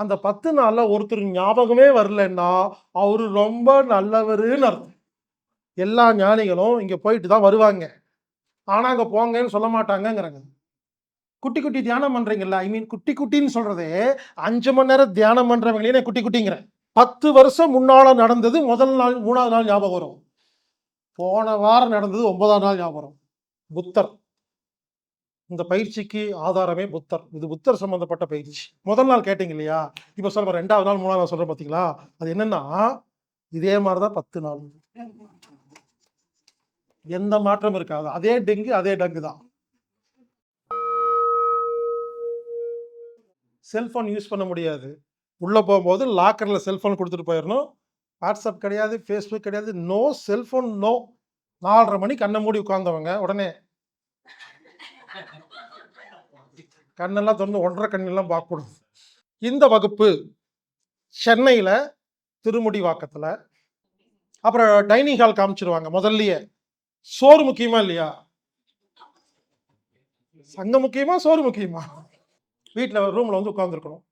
அந்த பத்து நாளில் ஒருத்தர் ஞாபகமே வரலன்னா அவர் ரொம்ப நல்லவருன்னு அர்த்தம். எல்லா ஞானிகளும் இங்கே போயிட்டு தான் வருவாங்க. ஆனால் அங்கே போங்கன்னு சொல்ல மாட்டாங்கங்கிறாங்க. குட்டி குட்டி தியானம் பண்ணுறீங்கல்ல ஐ மீன் குட்டி குட்டின்னு சொல்கிறதே அஞ்சு மணி நேரம் தியானம் பண்ணுறவங்களே நான் குட்டி குட்டிங்கிறேன் பத்து வருஷம் முன்னால் நடந்தது முதல் நாள் மூணாவது நாள் ஞாபகம் வரும். போன வாரம் நடந்தது ஒன்பதாம் நாள் ஞாபகம் வரும். புத்தர். இந்த பயிற்சிக்கு ஆதாரமே புத்தர். இது புத்தர் சம்பந்தப்பட்ட பயிற்சி. முதல் நாள் கேட்டீங்க இல்லையா? இப்போ சொல்ற ரெண்டாவது நாள் மூணாவது நாள் சொல்றேன் பார்த்தீங்களா அது என்னன்னா இதே மாதிரிதான் பத்து நாள். எந்த மாற்றம் இருக்காது. அதே டெங்கு அதே டங்கு தான். செல்போன் யூஸ் பண்ண முடியாது. உள்ளே போகும்போது லாக்கரில் செல்ஃபோன் கொடுத்துட்டு போயிடணும் வாட்ஸ்அப் கிடையாது ஃபேஸ்புக் கிடையாது. நோ செல்ஃபோன் நோ நாலரை மணி கண்ணை மூடி உட்கார்ந்தவங்க உடனே. கண்ணெல்லாம் திறந்து ஒன்றரை கண்ணெல்லாம் பார்க்கக்கூடாது இந்த வகுப்பு சென்னையில் திருமுடிவாக்கத்தில் அப்புறம் டைனிங் ஹால் காமிச்சிருவாங்க முதல்லயே. சோறு முக்கியமா இல்லையா? சங்கம் முக்கியமா சோறு முக்கியமா? வீட்டில் ரூமில் வந்து உட்காந்துருக்கணும்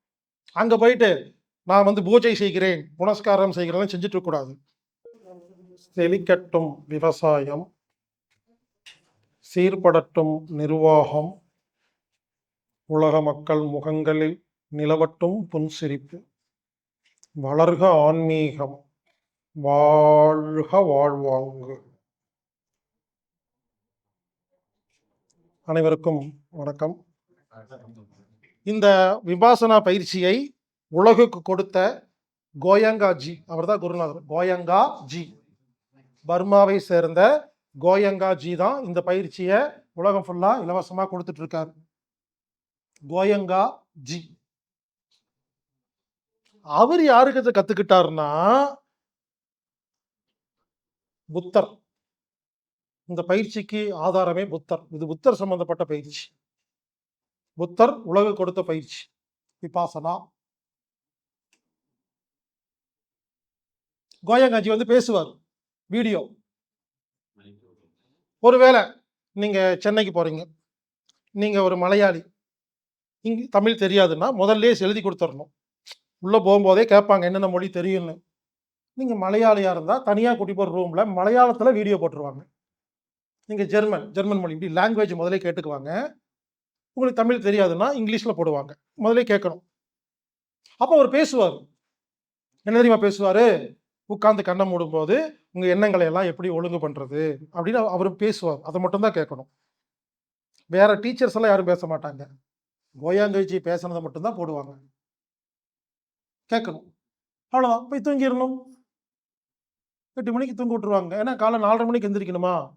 அங்கே போயிட்டு நான் வந்து பூஜை செய்கிறேன் புனஸ்காரம் செய்கிறேன் செஞ்சுட்டு இருக்கக்கூடாது. செழிக்கட்டும் விவசாயம் சீர்படட்டும் நிர்வாகம் உலக மக்கள் முகங்களில் நிலவட்டும் புன்சிரிப்பு. வளர்க ஆன்மீகம் வாழ்க வாழ்வாங்கு. அனைவருக்கும் வணக்கம். இந்த விபாசனா பயிற்சியை உலகுக்கு கொடுத்த கோயங்கா ஜி அவர்தான் குருநாதர் கோயங்கா ஜி பர்மாவை சேர்ந்த கோயங்கா ஜி தான் இந்த பயிற்சியை உலகம் ஃபுல்லாக இலவசமாக கொடுத்துட்ருக்காரு கோயங்கா ஜி. அவர் யாருக்கு கத்துக்கிட்டாருன்னா புத்தர். இந்த பயிற்சிக்கு ஆதாரமே புத்தர். இது புத்தர் சம்பந்தப்பட்ட பயிற்சி. புத்தர் உலக கொடுத்த பயிற்சி. விபாசனா. கோயங்காஜி வந்து பேசுவார். வீடியோ. ஒருவேளை நீங்க சென்னைக்கு போறீங்க. நீங்க ஒரு மலையாளி. இங்கே தமிழ் தெரியாதுன்னா முதல்ல எழுதி கொடுத்துடணும் உள்ளே போகும்போதே கேட்பாங்க என்னென்ன மொழி தெரியும்னு? நீங்கள் மலையாளியாக இருந்தால் தனியாக கூட்டி போகிற ரூமில் மலையாளத்தில் வீடியோ போட்டுருவாங்க. நீங்கள் ஜெர்மன் ஜெர்மன் மொழி இப்படி லாங்குவேஜ் முதலே கேட்டுக்குவாங்க. உங்களுக்கு தமிழ் தெரியாதுன்னா இங்கிலீஷில் போடுவாங்க. முதல்ல கேட்கணும். அப்போ அவர் பேசுவார். என்ன தெரியுமா பேசுவார்? உட்காந்து கண்ணை மூடும்போது உங்கள் எண்ணங்களை எல்லாம் எப்படி ஒழுங்கு பண்ணுறது அப்படின்னு அவர் பேசுவார். அதை மட்டும்தான் கேட்கணும். வேற டீச்சர்ஸ் எல்லாம் யாரும் பேச மாட்டாங்க. கோயாங்கஜி பேசுனதை மட்டும்தான் போடுவாங்க. கேட்கணும். அவ்வளோதான் போய் தூங்கிடணும். எட்டு மணிக்கு தூங்க விட்டுருவாங்க. ஏன்னா காலை நாலரை மணிக்கு எந்திரிக்கணுமா?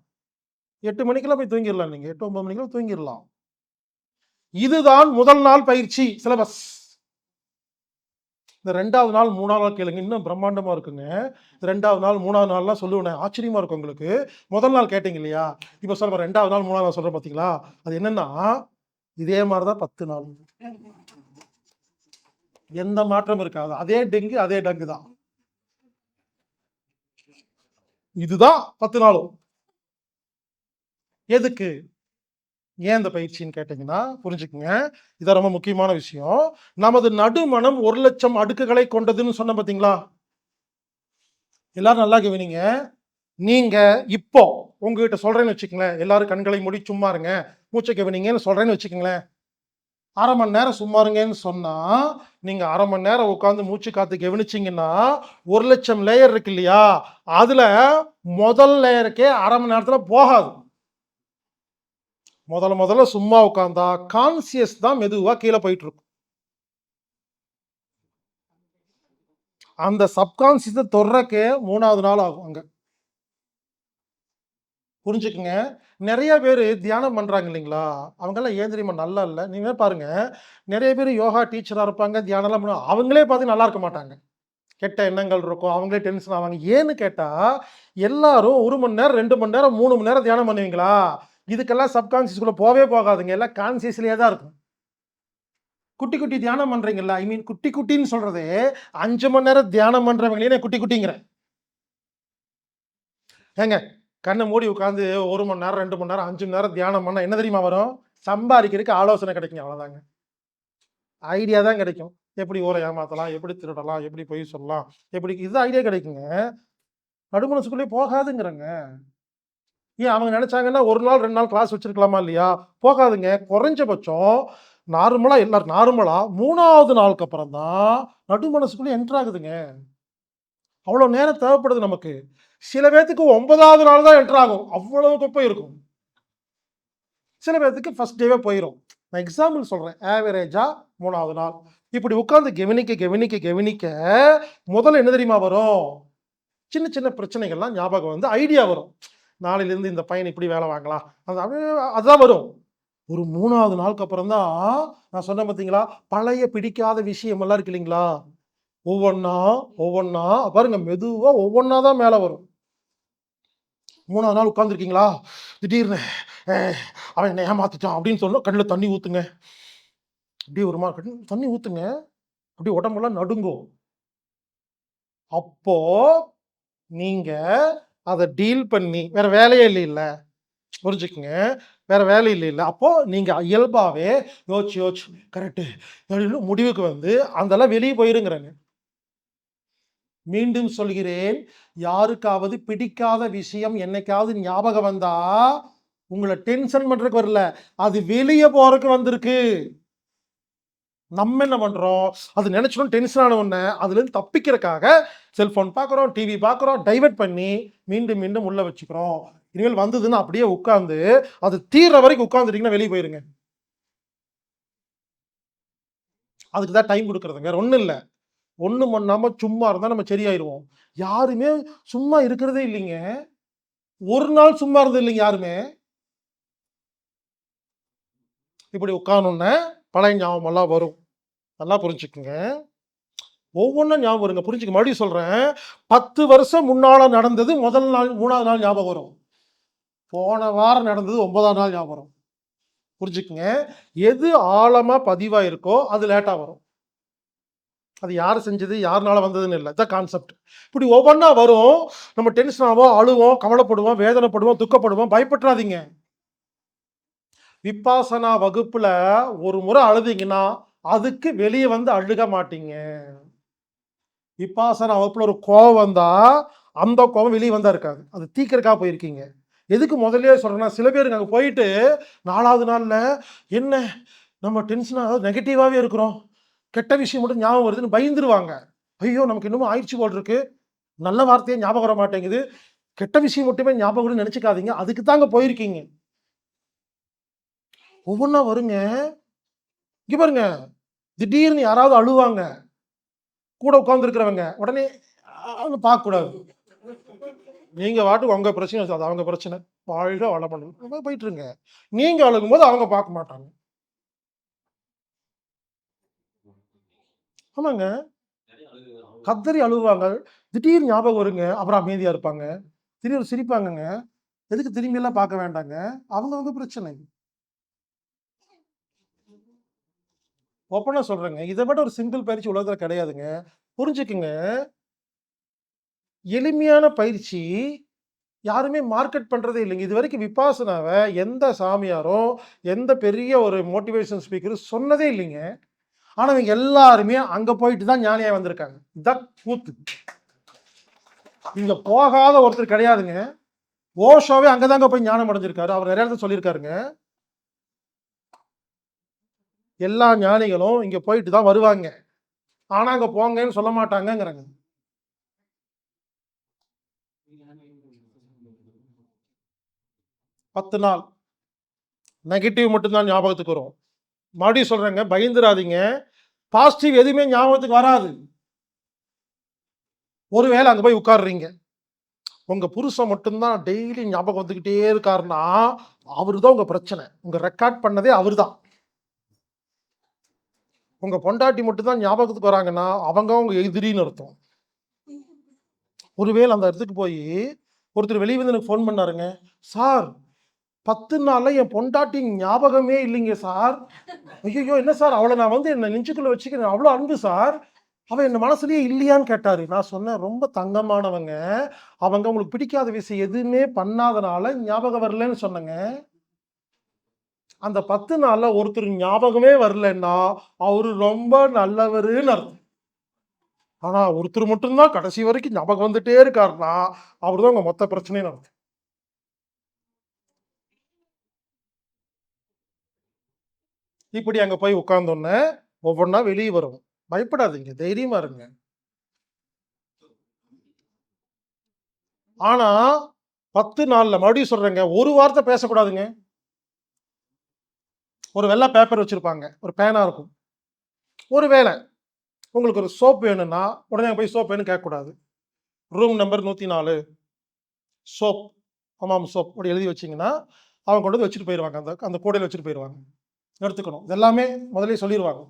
எட்டு மணிக்கெல்லாம் போய் தூங்கிடலாம் நீங்கள் எட்டு ஒன்பது மணிக்கெல்லாம் தூங்கிடலாம். இதுதான் முதல் நாள் பயிற்சி சிலபஸ். இந்த ரெண்டாவது நாள் மூணாவது நாள் கேளுங்க. இன்னும் பிரம்மாண்டமா இருக்குங்க. ரெண்டாவது நாள் மூணாவது நாள்லாம் சொல்லுவேன். ஆச்சரியமா இருக்கும் உங்களுக்கு. முதல் நாள் கேட்டீங்க இல்லையா? இப்போ சொல்ற ரெண்டாவது நாள் மூணாவது நாள் சொல்றேன் பார்த்தீங்களா அது என்னன்னா இதே மாதிரி தான் பத்து நாள். எந்த மாற்றம் இருக்காது. அதே டெங்கு அதே டங்கு தான். இதுதான் பத்து நாளும். எதுக்கு? ஏன் இந்த பயிற்சின்னு கேட்டீங்கன்னா புரிஞ்சுக்குங்க. இது ரொம்ப முக்கியமான விஷயம். நமது நடுமணம் ஒரு லட்சம் அடுக்குகளை கொண்டதுன்னு சொன்ன பார்த்தீங்களா எல்லாரும் நல்லா கவனிங்க. நீங்கள் இப்போ உங்ககிட்ட சொல்கிறேன்னு வச்சுக்கங்களேன். எல்லாரும் கண்களை மூடி சும்மா இருங்க. மூச்சை கவனிங்கன்னு சொல்கிறேன்னு வச்சுக்கங்களேன். அரை மணி நேரம் சும்மா இருங்கன்னு சொன்னால் நீங்கள் அரை மணி நேரம் உட்காந்து மூச்சு காத்து கவனிச்சிங்கன்னா ஒரு லட்சம் லேயர் இருக்கு இல்லையா? அதில் முதல் லேயருக்கே அரை மணி நேரத்தில் போகாது. முதல்ல முதல்ல சும்மா உட்காந்தா கான்சியஸ் தான் மெதுவாக கீழே போயிட்டு இருக்கும். அந்த சப்கான்சியஸை தொடரக்கே மூணாவது நாள் ஆகும் அங்கே. புரிஞ்சுக்குங்க. நிறைய பேர் தியானம் பண்ணுறாங்க இல்லைங்களா? அவங்கெல்லாம் ஏன் தெரியுமா? நல்லா இல்லை. நீங்கள் பாருங்க. நிறைய பேர் யோகா டீச்சராக இருப்பாங்க தியானம்லாம் பண்ணுவாங்க. அவங்களே பார்த்து நல்லா இருக்க மாட்டாங்க. கெட்ட எண்ணங்கள் இருக்கும். அவங்களே டென்ஷன் ஆவாங்க. ஏன்னு கேட்டால் எல்லாரும் ஒரு மணி நேரம் ரெண்டு மணி நேரம் மூணு மணி நேரம் தியானம் பண்ணுவீங்களா? இதுக்கெல்லாம் சப்கான்சியஸ்குள்ளே போவே போகாதுங்க. எல்லாம் கான்சியஸ்லேயே தான் இருக்கும். குட்டி குட்டி தியானம் பண்ணுறீங்களா ஐ மீன் குட்டி குட்டின்னு சொல்கிறது அஞ்சு மணி நேரம் தியானம் பண்ணுறவங்களே நான் குட்டி குட்டிங்கிறேன். ஏங்க கண்ணை மூடி உட்காந்து ஒரு மணி நேரம் ரெண்டு மணி நேரம் அஞ்சு மணி நேரம் தியானம் பண்ணால் என்ன தெரியுமா வரும்? சம்பாதிக்கிறதுக்கு ஆலோசனை கிடைக்கும் அவ்வளோதாங்க ஐடியா தான் கிடைக்கும். எப்படி ஊரை ஏமாத்தலாம் எப்படி திருடலாம் எப்படி பொய் சொல்லலாம் எப்படி இது ஐடியா கிடைக்குங்க. நடுமனசுக்குள்ளே போகாதுங்கிறங்க. ஏன் அவங்க நினைச்சாங்கன்னா ஒரு நாள் ரெண்டு நாள் கிளாஸ் வச்சிருக்கலாமா இல்லையா? போகாதுங்க. குறைஞ்சபட்சம் நார்மலாக எல்லாரும் நார்மலாக மூணாவது நாளுக்கு அப்புறம் தான் நடுமனசுக்குள்ளே என்ட்ராகுதுங்க அவ்வளோ நேரம் தேவைப்படுது நமக்கு. சில பேர்த்துக்கு ஒன்பதாவது நாள் தான் என்டர் ஆகும். அவ்வளவு குப்பை இருக்கும். சில பேர்த்துக்கு ஃபர்ஸ்ட் டேவே போயிடும் நான் எக்ஸாம்பிள் சொல்கிறேன் ஆவரேஜா மூணாவது நாள். இப்படி உட்காந்து கவனிக்க கவனிக்க கவனிக்க முதல்ல என்ன தெரியுமா வரும்? சின்ன சின்ன பிரச்சனைகள்லாம் ஞாபகம் வந்து ஐடியா வரும். நாளையிலேருந்து இந்த பையன் இப்படி வேலை வாங்கலாம். அது அப்படியே அதுதான் வரும். ஒரு மூணாவது நாளுக்கு அப்புறம் தான் நான் சொன்னேன் பார்த்தீங்களா பழைய பிடிக்காத விஷயம் எல்லாம் இருக்கு இல்லைங்களா? ஒவ்வொன்றா ஒவ்வொன்றா பாருங்க மெதுவாக ஒவ்வொன்றா தான் மேலே வரும். மூணாவது நாள் உட்காந்துருக்கீங்களா திடீர்னு அவன் என்னை ஏமாத்திட்டான் அப்படின்னு சொன்னா கண்ணில் தண்ணி ஊற்றுங்க அப்படியே ஒரு மாதிரி தண்ணி ஊற்றுங்க அப்படியே உடம்பெல்லாம் நடுங்கும். அப்போ நீங்க அதை டீல் பண்ணி வேற வேலையே இல்லை இல்லை. புரிஞ்சுக்குங்க. வேற வேலை இல்லை இல்லை. அப்போ நீங்க இயல்பாவே யோசிச்சு யோசிச்சு கரெக்டு முடிவுக்கு வந்து அதெல்லாம் வெளியே போயிருங்கிறாங்க மீண்டும் சொல்கிறேன் யாருக்காவது பிடிக்காத விஷயம் என்னைக்காவது ஞாபகம் வந்தா உங்களை டென்ஷன் பண்றதுக்கு வரல. அது வெளியே போறதுக்கு வந்திருக்கு. நம்ம என்ன பண்றோம்? அது நினைச்சோம் டென்ஷன் ஆன உடனே அதுல இருந்து தப்பிக்கிறதுக்காக செல்போன் பார்க்குறோம் டிவி பார்க்குறோம் டைவர்ட் பண்ணி மீண்டும் மீண்டும் உள்ள வச்சுக்கிறோம். இனிமேல் வந்ததுன்னா அப்படியே உட்காந்து அது தீர்ற வரைக்கும் உட்காந்துட்டீங்கன்னா வெளியே போயிருங்க. அதுக்கு தான் டைம் கொடுக்குறதுங்க. வேற ஒன்றும் இல்லை. ஒன்றும் பண்ணாமல் சும்மா இருந்தால் நம்ம சரியாயிருவோம். யாருமே சும்மா இருக்கிறதே இல்லைங்க. ஒரு நாள் சும்மா இருந்தது இல்லைங்க யாருமே. இப்படி உட்காரணுன்னே பழைய ஞாபகம் எல்லாம் வரும். நல்லா புரிஞ்சுக்குங்க. ஒவ்வொன்றும் ஞாபகம் வருங்க. புரிஞ்சுக்க மறுபடியும் சொல்கிறேன் பத்து வருஷம் முன்னால் நடந்தது முதல் நாள் மூணாவது நாள் ஞாபகம் வரும். போன வாரம் நடந்தது ஒன்பதாம் நாள் ஞாபகம் வரும். புரிஞ்சுக்குங்க. எது ஆழமாக பதிவாக இருக்கோ அது லேட்டாக வரும். அது யார் செஞ்சது யாருனால வந்ததுன்னு இல்லை. இதான் கான்செப்ட் இப்படி ஒவ்வொன்றா வரும். நம்ம டென்ஷன் ஆகும் அழுவோம் கவலைப்படுவோம் வேதனைப்படுவோம் துக்கப்படுவோம் பயப்பட்டுறாதீங்க. விப்பாசனா வகுப்புல ஒரு முறை அழுதிங்கன்னா அதுக்கு வெளியே வந்து அழுக மாட்டீங்க. விபாசனா வகுப்புல ஒரு கோவம் வந்தா அந்த கோவம் வெளியே வந்தா இருக்காது. அது தீக்கிறக்கா போயிருக்கீங்க. எதுக்கு முதல்லயே சொல்றேன்னா சில பேருக்கு அங்கே போயிட்டு நாலாவது நாள்ல என்ன நம்ம டென்ஷனாக நெகட்டிவாகவே இருக்கிறோம். கெட்ட விஷயம் மட்டும் ஞாபகம் வருதுன்னு பயந்துருவாங்க. ஐயோ நமக்கு இன்னமும் ஆயிடுச்சு போல் இருக்கு நல்ல வார்த்தையே ஞாபகம் வர மாட்டேங்குது. கெட்ட விஷயம் மட்டுமே ஞாபகம் நினைச்சுக்காதீங்க. அதுக்கு தாங்க போயிருக்கீங்க. ஒவ்வொன்றா வருங்க. இங்க பாருங்க. திடீர்னு யாராவது அழுவாங்க. கூட உட்காந்துருக்கிறவங்க உடனே பார்க்க கூடாது நீங்க வாட்டு உங்க பிரச்சனை. அது அவங்க பிரச்சனை. வாழ்க வளப்படணும் போயிட்டு இருங்க நீங்க அழுகும் போது அவங்க பார்க்க மாட்டாங்க. ஆமாங்க. கத்தரி அழுவாங்க. திடீர் ஞாபகம் வருங்க. அப்புறம் அமைதியா இருப்பாங்க. திடீர் சிரிப்பாங்கங்க. எதுக்கு திரும்பி எல்லாம் பார்க்க வேண்டாங்க? அவங்க அவங்க பிரச்சனை. ஓப்பனா சொல்றேங்க. இதை விட ஒரு சிம்பிள் பயிற்சி உலகத்துல கிடையாதுங்க. புரிஞ்சுக்குங்க. எளிமையான பயிற்சி யாருமே மார்க்கெட் பண்றதே இல்லைங்க. இது வரைக்கும் விபாசனாவை எந்த சாமியாரும் எந்த பெரிய ஒரு மோட்டிவேஷன் ஸ்பீக்கரும் சொன்னதே இல்லைங்க. ஆனால் இவங்க எல்லாருமே அங்கே போயிட்டு தான் ஞானியாக வந்திருக்காங்க. த கூத்து. இங்கே போகாத ஒருத்தர் கிடையாதுங்க. ஓஷோவே அங்கதாங்க போய் ஞானம் அடைஞ்சிருக்காரு. அவர் நிறைய இடத்துல சொல்லியிருக்காருங்க. எல்லா ஞானிகளும் இங்கே போயிட்டு தான் வருவாங்க. ஆனால் அங்கே போங்கன்னு சொல்ல மாட்டாங்கங்கிறாங்க. பத்து நாள். நெகட்டிவ் மட்டும்தான் ஞாபகத்துக்கு வரும். மறுபடியும் சொல்றேங்க பயந்துராதீங்க. பாசிட்டிவ் எதுவுமே ஞாபகத்துக்கு வராது. ஒருவேளை அங்கே போய் உட்காடுறீங்க உங்கள் புருஷன் மட்டும்தான் டெய்லி ஞாபகம் வந்துக்கிட்டே இருக்காருன்னா அவரு தான் உங்கள் பிரச்சனை. உங்கள் ரெக்கார்ட் பண்ணதே அவரு தான் உங்கள் பொண்டாட்டி மட்டும்தான் ஞாபகத்துக்கு வராங்கன்னா அவங்க அவங்க எதிரின்னு அர்த்தம். ஒருவேளை அந்த இடத்துக்கு போய் ஒருத்தர் வெளியே வந்து எனக்கு ஃபோன் பண்ணாருங்க. சார் பத்து நாள்ல என் பொண்டாட்டி ஞாபகமே இல்லைங்க சார். ஐயோ என்ன சார்? அவளை நான் வந்து என்னை நெஞ்சுக்குள்ள வச்சுக்கிறேன். அவ்வளோ அன்பு சார். அவ என் மனசுலயே இல்லையான்னு கேட்டாரு. நான் சொன்னேன் ரொம்ப தங்கமானவங்க. அவங்க உங்களுக்கு பிடிக்காத விஷயம் எதுவுமே பண்ணாதனால ஞாபகம் வரலன்னு சொன்னேங்க. அந்த 10 நாள்ல ஒருத்தர் ஞாபகமே வரலன்னா, அவரு ரொம்ப நல்லவருன்னு அர்த்தம். ஆனா, ஒருத்தர் மட்டும் தான் கடைசி வரைக்கும் ஞாபகம் வந்துட்டே இருக்காருன்னா, அவரு தான் உங்க மொத்த பிரச்சனையும் நடக்கும் இப்படி அங்கே போய் உட்காந்தோன்னே ஒவ்வொன்றா வெளியே வரும். பயப்படாதீங்க. தைரியமா இருங்க. ஆனா, 10 நாள்ல மறுபடியும் சொல்றேங்க, ஒரு வார்த்தை பேசக்கூடாதுங்க. ஒரு வெள்ளை பேப்பர் வச்சிருப்பாங்க. ஒரு பேனா இருக்கும். ஒரு வேள உங்களுக்கு ஒரு சோப் வேணும்னா, உடனே போய் சோப் வேணும் கேட்கக்கூடாது. Room number 104 soap, Hamam soap அப்படி எழுதி வச்சீங்கன்னா, அவங்க கொண்டு வந்து வச்சுட்டு போயிடுவாங்க அந்த அந்த கூடையில் வச்சுட்டு போயிடுவாங்க எடுத்துக்கணும். இது எல்லாமே சொல்லிடுவாங்க